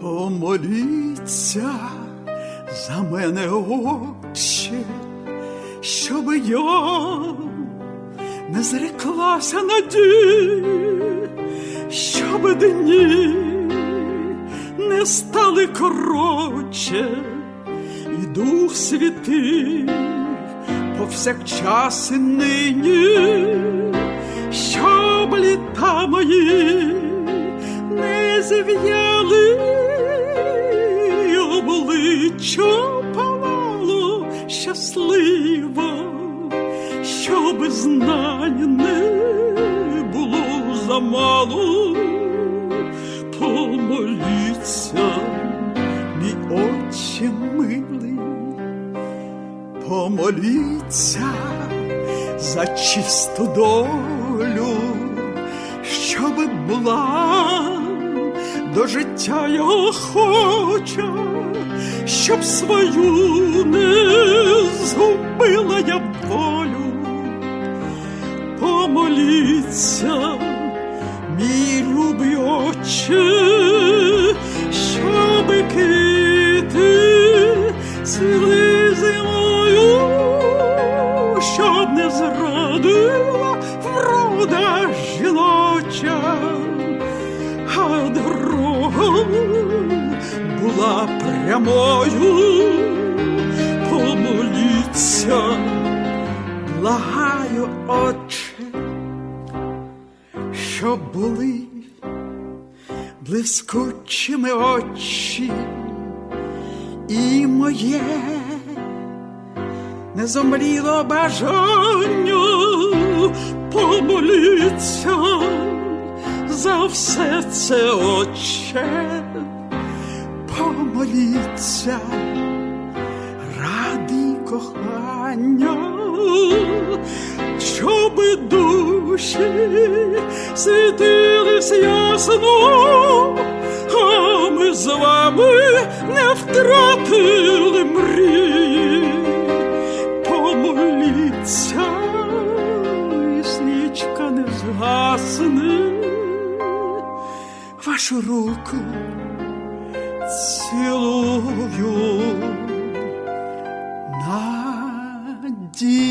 Помоліться за мене, отче, щоб я не зреклася надії, щоб дні не стали коротше, і Дух Святий повсякчас і нині, щоб літа мої не зв'яли обличчя палало щасливо, щоб знань не було замало, помоліться, мій отче милий, помоліться за чисту долю, щоб була до життя я охоча, щоб свою не згубила я волю, помоліться, мій любий отче, щоб квіти цвіли зимою, щоб не зрадила врода жіноча, була прямою, помоліться, благаю, отче, щоб були блискучими очі і моє не зомліло бажання помоліться за все це отче, помоліться ради кохання, щоб душі світились ясно, а ми з вами не втратили мрії. Помоліться, і свічка не згасне, вашу руку цілую. Надія.